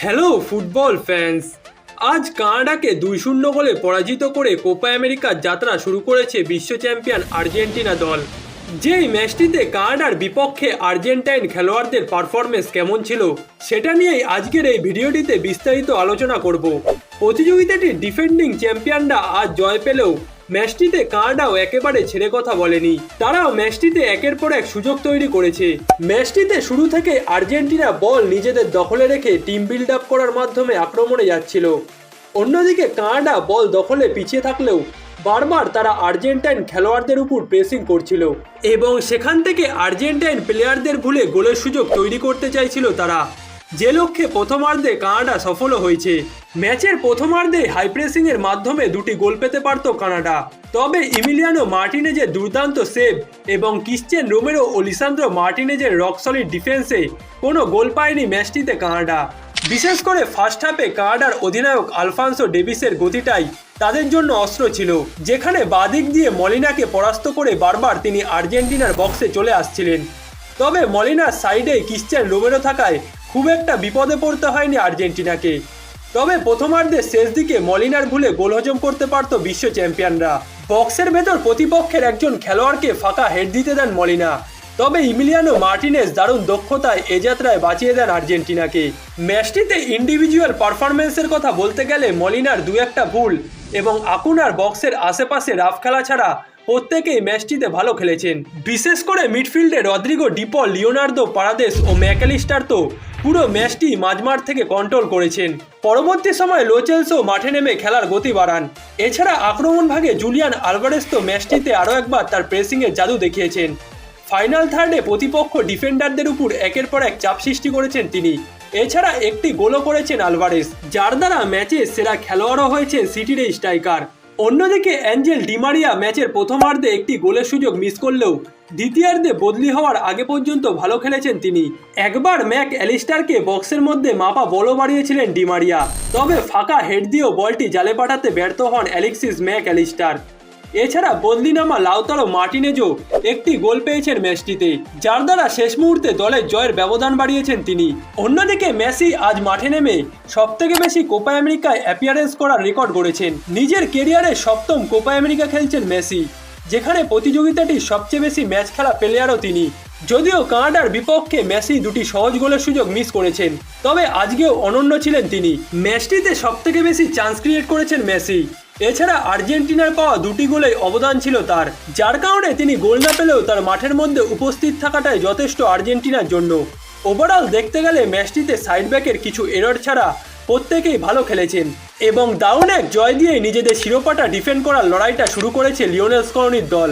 Hello football fans আজ কানাডাকে দুই শূন্য গোলে পরাজিত করে কোপা আমেরিকার যাত্রা শুরু করেছে বিশ্ব চ্যাম্পিয়ন আর্জেন্টিনা দল। যেই ম্যাচটিতে কানাডার বিপক্ষে আর্জেন্টাইন খেলোয়াড়দের পারফরমেন্স কেমন ছিল, সেটা নিয়েই আজকের এই ভিডিওটিতে বিস্তারিত আলোচনা করব। প্রতিযোগিতাটির ডিফেন্ডিং চ্যাম্পিয়নরা আজ জয় পেলেও ম্যাচটিতে কানাডাও একেবারে ছেড়ে কথা বলেনি। তারাও ম্যাচটিতে একের পর এক সুযোগ তৈরি করেছে। ম্যাচটিতে শুরু থেকে আর্জেন্টিনা বল নিজেদের দখলে রেখে টিম বিল্ড আপ করার মাধ্যমে আক্রমণে যাচ্ছিল। অন্যদিকে কানাডা বল দখলে পিছিয়ে থাকলেও বারবার তারা আর্জেন্টাইন খেলোয়াড়দের উপর প্রেসিং করছিল। এবং সেখান থেকে আর্জেন্টাইন প্লেয়ারদের ভুলে গোলের সুযোগ তৈরি করতে চাইছিল তারা। যে লক্ষ্যে প্রথমার্ধে কানাডা সফল হয়েছে, ম্যাচের প্রথমার্ধে হাই প্রেসিং এর মাধ্যমে দুটি গোল পেতে পারত কানাডা। তবে ইমিলিয়ানো মার্টিনেজের দুর্দান্ত সেভ এবং ক্রিশ্চিয়ান রোমেরো ও লিসান্দ্রো মার্টিনেজের রক সলিড ডিফেন্সে কোনো গোল পায়নি ম্যাচটিতে কানাডা। বিশেষ করে ফার্স্ট হাফে কানাডার অধিনায়ক আলফান্সো ডেভিসের গতিটাই তাদের জন্য অস্ত্র ছিল, যেখানে বাদিক দিয়ে মলিনাকে পরাস্ত করে বারবার তিনি আর্জেন্টিনার বক্সে চলে আসছিলেন। তবে মলিনার সাইডে ক্রিশ্চিয়ান রোমেরো থাকায় খুব একটা বিপদে পড়তে হয়নি আর্জেন্টিনাকে। তবে প্রথমার্ধের শেষ দিকে মলিনার ভুলে গোল হজম করতে পারত বিশ্ব চ্যাম্পিয়নরা। বক্সের ভেতর প্রতিপক্ষের একজন খেলোয়াড়কে ফাঁকা হেড দিতে দেন মলিনা। তবে ইমিলিয়ানো মার্টিনেস দারুণ দক্ষতায় এ যাত্রায় বাঁচিয়ে দেন আর্জেন্টিনাকে। ম্যাচটিতে ইন্ডিভিজুয়াল পারফরমেন্সের কথা বলতে গেলে মলিনার দু একটা ভুল এবং আকুনার বক্সের আশেপাশে রাফ খেলা ছাড়া প্রত্যেকেই ম্যাচটিতে ভালো খেলেছেন। বিশেষ করে মিডফিল্ডে Rodrigo De Paul Leonardo Paredes ও ম্যাকেলিস্টার তো পুরো ম্যাচটি মাঝমাঠ থেকে কন্ট্রোল করেছেন। পরবর্তী সময় লোচেলসও মাঠে নেমে খেলার গতি বাড়ান। এছাড়া আক্রমণ ভাগে জুলিয়ান আলভারেস তো ম্যাচটিতে আরও একবার তার প্রেসিংয়ের জাদু দেখিয়েছেন। ফাইনাল থার্ডে প্রতিপক্ষ ডিফেন্ডারদের উপর একের পর এক চাপ সৃষ্টি করেছেন তিনি। এছাড়া একটি গোলও করেছেন আলভারেস যার দ্বারা ম্যাচে সেরা খেলোয়াড়ও হয়েছেন সিটির স্ট্রাইকার অন্যদিকে অ্যাঞ্জেল ডিমারিয়া ম্যাচের প্রথমার্ধে একটি গোলের সুযোগ মিস করলেও দ্বিতীয়ার্ধে বদলি হওয়ার আগে পর্যন্ত ভালো খেলেছেন তিনি। একবার ম্যাক অ্যালিস্টারকে বক্সের মধ্যে মাপা বলও বাড়িয়েছিলেন ডিমারিয়া তবে ফাঁকা হেড দিয়েও বলটি জালে পাঠাতে ব্যর্থ হন অ্যালেক্সিস ম্যাক অ্যালিস্টার। এছাড়া বদলিনামা লাউতারো মার্টিনেজও একটি গোল পেয়েছেন ম্যাচটিতে, যার দ্বারা শেষ মুহূর্তে দলের জয়ের ব্যবধান বাড়িয়েছেন তিনি। অন্যদিকে মেসি আজ মাঠে নেমে সবথেকে বেশি কোপা আমেরিকায় অ্যাপিয়ারেন্স করার রেকর্ড গড়েছেন। নিজের কেরিয়ারে সপ্তম কোপা আমেরিকা খেলছেন মেসি, যেখানে প্রতিযোগিতাটি সবচেয়ে বেশি ম্যাচ খেলা প্লেয়ারও তিনি। যদিও কানাডার বিপক্ষে মেসি দুটি সহজ গোলের সুযোগ মিস করেছেন, তবে আজকেও অনন্য ছিলেন তিনি। ম্যাচটিতে সবথেকে বেশি চান্স ক্রিয়েট করেছেন মেসি। এছাড়া আর্জেন্টিনার পাওয়া দুটি গোলেই অবদান ছিল তার, যার কারণে তিনি গোল না পেলেও তার মাঠের মধ্যে উপস্থিত থাকাটাই যথেষ্ট আর্জেন্টিনার জন্য। ওভারঅল দেখতে গেলে ম্যাচটিতে সাইড ব্যাকের কিছু এরর ছাড়া প্রত্যেকেই ভালো খেলেছেন এবং দারুণ এক জয় দিয়ে নিজেদের শিরোপাটা ডিফেন্ড করার লড়াইটা শুরু করেছে লিওনেল স্করনির দল।